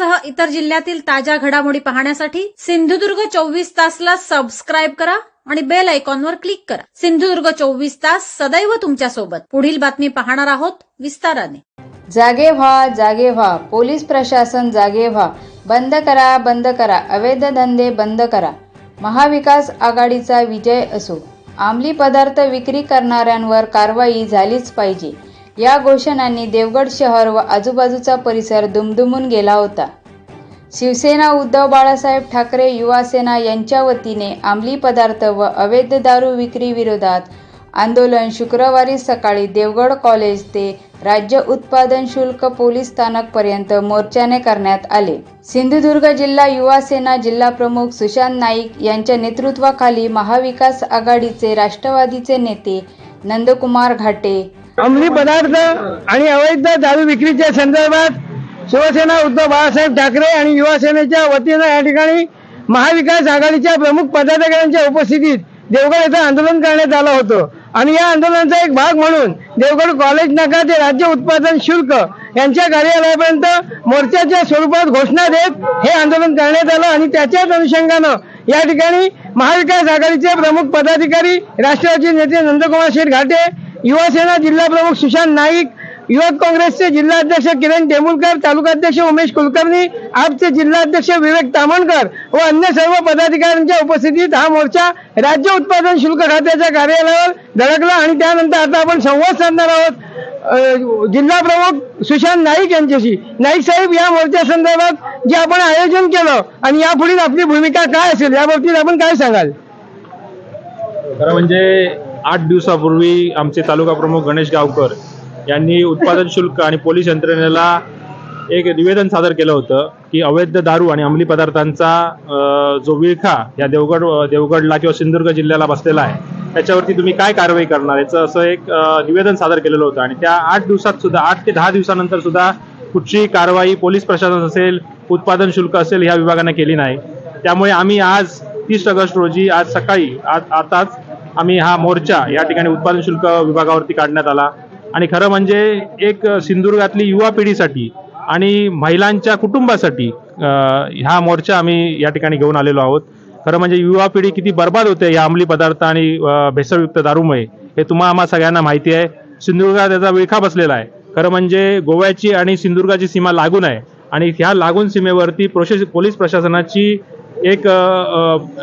शहरासह इतर जिल्ह्यातील ताज्या घडामोडी पाहण्यासाठी सिंधुदुर्ग चोवीस तासला सबस्क्राईब करा आणि बेल आयकॉनवर क्लिक करा. सिंधुदुर्ग चोवीस तास सदैव तुमच्यासोबत पुढील बातमी पाहणार आहोत विस्ताराने. जागे व्हा जागे व्हा. पोलीस प्रशासन जागे व्हा. बंद करा बंद करा. अवैध धंदे बंद करा. महाविकास आघाडीचा विजय असो. अंमली पदार्थ विक्री करणाऱ्यांवर कारवाई झालीच पाहिजे. या घोषणांनी देवगड शहर व आजूबाजूचा परिसर दुमदुमून गेला होता. शिवसेना उद्धव बाळासाहेब ठाकरे युवासेना यांच्या वतीने अंमली पदार्थ व अवैध दारू विक्री विरोधात आंदोलन शुक्रवारी सकाळी देवगड कॉलेज ते राज्य उत्पादन शुल्क पोलीस स्थानकपर्यंत मोर्चाने करण्यात आले. सिंधुदुर्ग जिल्हा युवा सेना जिल्हा प्रमुख सुशांत नाईक यांच्या नेतृत्वाखाली महाविकास आघाडीचे राष्ट्रवादीचे नेते नंदकुमार घाटे. अंमली पदार्थ आणि अवैध दारू विक्रीच्या संदर्भात शिवसेना उद्धव बाळासाहेब ठाकरे आणि युवासेनेच्या वतीनं या ठिकाणी महाविकास आघाडीच्या प्रमुख पदाधिकाऱ्यांच्या उपस्थितीत देवगड येथे आंदोलन करण्यात आलं होतं. आणि या आंदोलनाचा एक भाग म्हणून देवगड कॉलेज नाका ते राज्य उत्पादन शुल्क यांच्या कार्यालयापर्यंत मोर्चाच्या स्वरूपात घोषणा देत हे आंदोलन करण्यात आलं आणि त्याच्याच अनुषंगानं या ठिकाणी महाविकास आघाडीचे प्रमुख पदाधिकारी राष्ट्रवादी नेते नंदकुमार शेठ घाटे युवासेना जिल्हा प्रमुख सुशांत नाईक युवक काँग्रेसचे जिल्हाध्यक्ष किरण टेंबुलकर तालुकाध्यक्ष उमेश कुलकर्णी आपचे जिल्हाध्यक्ष विवेक तामणकर व अन्य सर्व पदाधिकाऱ्यांच्या उपस्थितीत हा मोर्चा राज्य उत्पादन शुल्क खात्याच्या कार्यालयावर धडकला आणि त्यानंतर आता आपण संवाद साधणार आहोत. जिल्हा प्रमुख सुशांत नाईक यांच्याशी. नाईक साहेब या मोर्चा संदर्भात जे आपण आयोजन केलं आणि यापुढील आपली भूमिका काय असेल या बाबतीत आपण काय सांगाल? खरं म्हणजे आठ दिवसापूर्वी आमचे तालुका प्रमुख गणेश गावकर यांनी उत्पादन शुल्क आणि पोलीस यंत्रणेला एक निवेदन सादर केलं होतं की अवैध दारू आणि अंमली पदार्थांचा जो विळखा या देवगड देवगडला किंवा सिंधुदुर्ग जिल्ह्याला बसलेला आहे त्याच्यावरती तुम्ही काय कारवाई करणार? याचं असं एक निवेदन सादर केलेलं होतं. आणि त्या आठ दिवसात सुद्धा आठ ते दहा दिवसानंतर सुद्धा कुठची कारवाई पोलीस प्रशासन असेल उत्पादन शुल्क असेल ह्या विभागाने केली नाही. त्यामुळे आम्ही आज तीस ऑगस्ट रोजी आज सकाळी आज आताच आम्ही हा मोर्चा या ठिकाणी उत्पादन शुल्क विभागावरती काढण्यात आला. आणि खरं म्हणजे एक सिंधुदुर्गातली युवा पिढीसाठी आणि महिलांच्या कुटुंबासाठी ह्या हा मोर्चा आम्ही या ठिकाणी घेऊन आलेलो आहोत. खरं म्हणजे युवा पिढी किती बर्बाद होते या अंमली पदार्थ आणि भेसळयुक्त दारूमुळे हे तुम्हा आम्हा सगळ्यांना माहिती आहे. सिंधुदुर्गात त्याचा विळखा बसलेला आहे. खरं म्हणजे गोव्याची आणि सिंधुदुर्गाची सीमा लागून आहे आणि ह्या लागून सीमेवरती प्रोशेस पोलीस प्रशासनाची एक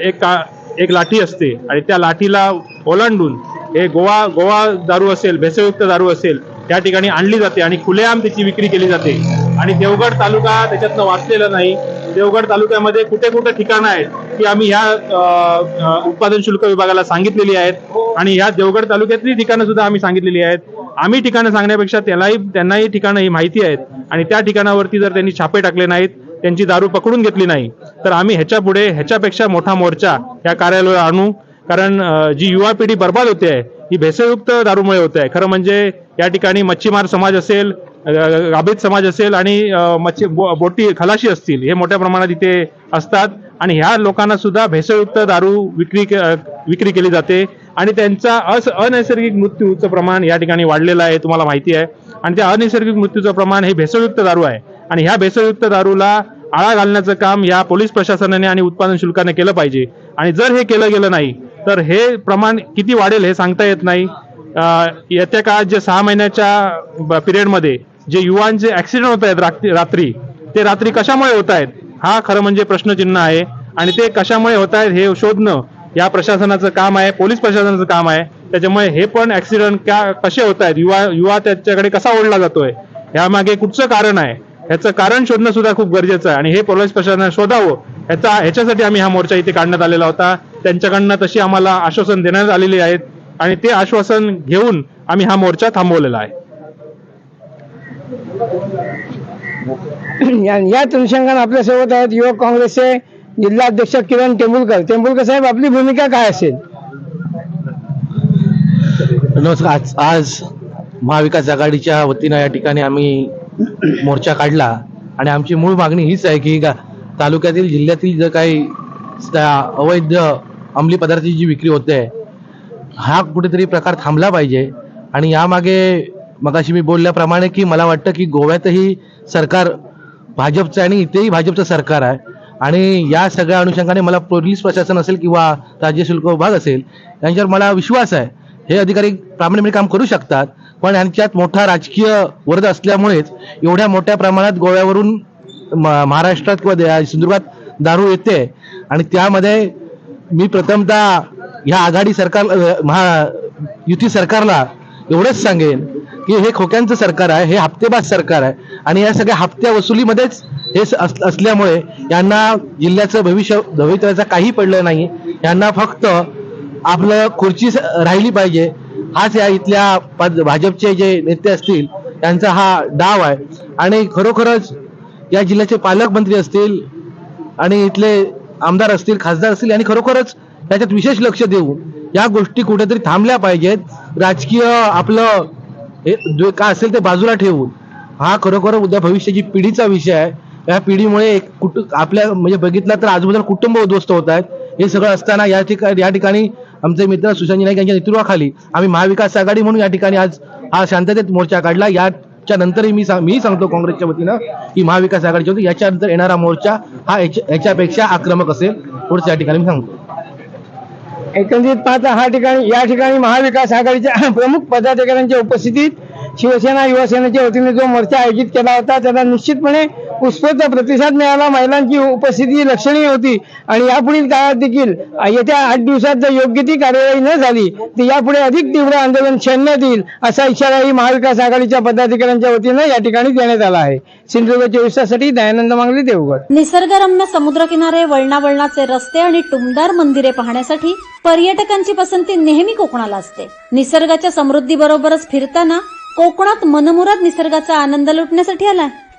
एक का- एक लाठी असते आणि त्या लाठीला ओलांडून हे गोवा गोवा दारू असेल भेसळयुक्त दारू असेल त्या ठिकाणी आणली जाते आणि खुलेआम त्याची विक्री केली जाते. आणि देवगड तालुका त्याच्यातनं वाचलेला नाही. देवगड तालुक्यामध्ये कुठे कुठे ठिकाणं आहेत की आम्ही ह्या उत्पादन शुल्क विभागाला सांगितलेली आहेत. आणि ह्या देवगड तालुक्यातली ठिकाणं सुद्धा आम्ही सांगितलेली आहेत. आम्ही ठिकाणं सांगण्यापेक्षा त्यालाही त्यांनाही ठिकाणं ही माहिती आहेत. आणि त्या ठिकाणावरती जर त्यांनी छापे टाकले नाहीत त्यांची दारू पकडून घेतली नाही तर आम्ही ह्याच्या पुढे ह्याच्यापेक्षा मोठा मोर्चा या कार्यालयावर आणू. कारण जी युवा पिढी बर्बाद होते आहे ही भेसळयुक्त दारूमुळे होते आहे. खरं म्हणजे या ठिकाणी मच्छीमार समाज असेल अं, गाभित समाज असेल आणि मच्छी बो- बोटी खलाशी असतील हे मोठ्या प्रमाणात इथे असतात. आणि ह्या लोकांना सुद्धा भेसळयुक्त दारू विक्री के- विक्री केली जाते. आणि त्यांचा अस अनैसर्गिक मृत्यूचं प्रमाण या ठिकाणी वाढलेलं आहे तुम्हाला माहिती आहे. आणि त्या अनैसर्गिक मृत्यूचं प्रमाण हे भेसळयुक्त दारू आहे. आणि ह्या भेसळयुक्त दारूला आळा घालण्याचं काम या पोलीस प्रशासनाने आणि उत्पादन शुल्काने केलं पाहिजे. आणि जर हे केलं गेलं नाही तर हे प्रमाण किती वाढेल हे सांगता येत नाही. येत्या काळात जे सहा महिन्याच्या पिरियडमध्ये जे युवांचे ऍक्सिडेंट होत आहेत रात्री- रात्री ते रात्री कशामुळे होत आहेत? हा खरं म्हणजे प्रश्नचिन्ह आहे. आणि ते कशामुळे होत आहेत हे शोधणं या प्रशासनाचं काम आहे पोलीस प्रशासनाचं काम आहे. त्याच्यामुळे हे पण ऍक्सिडेंट क्या कसे होत आहेत? युवा युवा त्याच्याकडे कसा ओढला जातोय? ह्यामागे कुठचं कारण आहे? ह्याचं कारण शोधणं सुद्धा खूप गरजेचं आहे. आणि हे पोलीस प्रशासनाने शोधावं. ह्याचा ह्याच्यासाठी आम्ही हा मोर्चा इथे काढण्यात आलेला होता. त्यांच्याकडनं तशी आम्हाला आश्वासन देण्यात आलेली आहेत आणि ते आश्वासन घेऊन आम्ही हा मोर्चा थांबवलेला आहे. या याच अनुषंगाने आपल्यासोबत आहेत युवक काँग्रेसचे जिल्हाध्यक्ष किरण टेंबुलकर टेंबुलकर साहेब आपली भूमिका काय असेल? नमस्कार. आज आज महाविकास आघाडीच्या वतीनं या ठिकाणी आम्ही मोर्चा काढला आणि आमची मूळ मागणी हीच आहे की गा- तालुक्यातील जिल्ह्यातील जर काही अवैध अंमली पदार्थाची जी विक्री होते हा कुठेतरी प्रकार थांबला पाहिजे. आणि यामागे मगाशी मी बोलल्याप्रमाणे की मला वाटतं की गोव्यातही सरकार भाजपचं आणि इथेही भाजपचं सरकार आहे. आणि या सगळ्या अनुषंगाने मला पोलीस प्रशासन असेल किंवा राज्य शुल्क विभाग असेल यांच्यावर मला विश्वास आहे. हे अधिकारी प्रामाणिकपणे काम करू शकतात पण यांच्यात मोठा राजकीय वर्ग असल्यामुळेच एवढ्या मोठ्या प्रमाणात गोव्यावरून महाराष्ट्रात किंवा सिंधुदुर्गात दारू येते. आणि त्यामध्ये मी प्रथमतः ह्या आघाडी सरकार महा युती सरकारला एवढंच सांगेन की हे खोक्यांचं सरकार आहे हे हप्तेबाज सरकार आहे. आणि या सगळ्या हप्त्या वसुलीमध्येच हे अस- असल्यामुळे यांना जिल्ह्याचं भविष्य भवितव्याचं काही पडलं नाही. यांना फक्त आपलं खुर्ची स- राहिली पाहिजे. हाच या इथल्या भाजपचे जे नेते असतील त्यांचा हा डाव आहे. आणि खरोखरच या जिल्ह्याचे पालकमंत्री असतील आणि इथले आमदार असतील खासदार असतील यांनी खरोखरच त्याच्यात विशेष लक्ष देऊन या गोष्टी कुठेतरी थांबल्या पाहिजेत. राजकीय आपलं हे जे काय असेल ते बाजूला ठेवून. हा खरोखर उद्या भविष्याची पिढीचा विषय आहे. या पिढीमुळे एक कुट आपल्या म्हणजे बघितलं तर आजूबाजूला कुटुंब उद्ध्वस्त होत आहेत. हे सगळं असताना या ठिकाणी या ठिकाणी आमचे मित्र सुशांत नाईक यांच्या नेतृत्वाखाली आम्ही महाविकास आघाडी म्हणून या ठिकाणी आज हा शांततेत मोर्चा काढला. याच्या नंतरही मी सांग- मी सांगतो काँग्रेसच्या वतीनं की महाविकास आघाडीच्या होती याच्यानंतर येणारा मोर्चा हा याच्या- याच्यापेक्षा आक्रमक असेल. पुढच्या या ठिकाणी मी सांगतो. एकंदरीत पाहता हा ठिकाणी या ठिकाणी महाविकास आघाडीच्या प्रमुख पदाधिकाऱ्यांच्या उपस्थितीत शिवसेना युवासेनेच्या वतीने जो मोर्चा आयोजित केला होता त्याला निश्चितपणे उत्स्फूर्त प्रतिसाद मिळाला. महिलांची उपस्थिती लक्षणीय होती आणि यापुढील काळात देखील येत्या आठ दिवसात जर योग्य ती कार्यवाही न झाली तर यापुढे अधिक तीव्र आंदोलन छेडण्यात येईल असा इशाराही महाविकास आघाडीच्या पदाधिकाऱ्यांच्या वतीनं या ठिकाणी देण्यात आला आहे. सिंधुदुर्ग चोवीस तासाठी दयानंद मांगले देवगड. निसर्गरम्य समुद्रकिनारे वळणावळणाचे रस्ते आणि टुमदार मंदिरे पाहण्यासाठी पर्यटकांची पसंती नेहमी कोकणाला असते. निसर्गाच्या समृद्धीबरोबरच फिरताना कोकणात मनमुराद निसर्गाचा आनंद लुटण्यासाठी आलाय.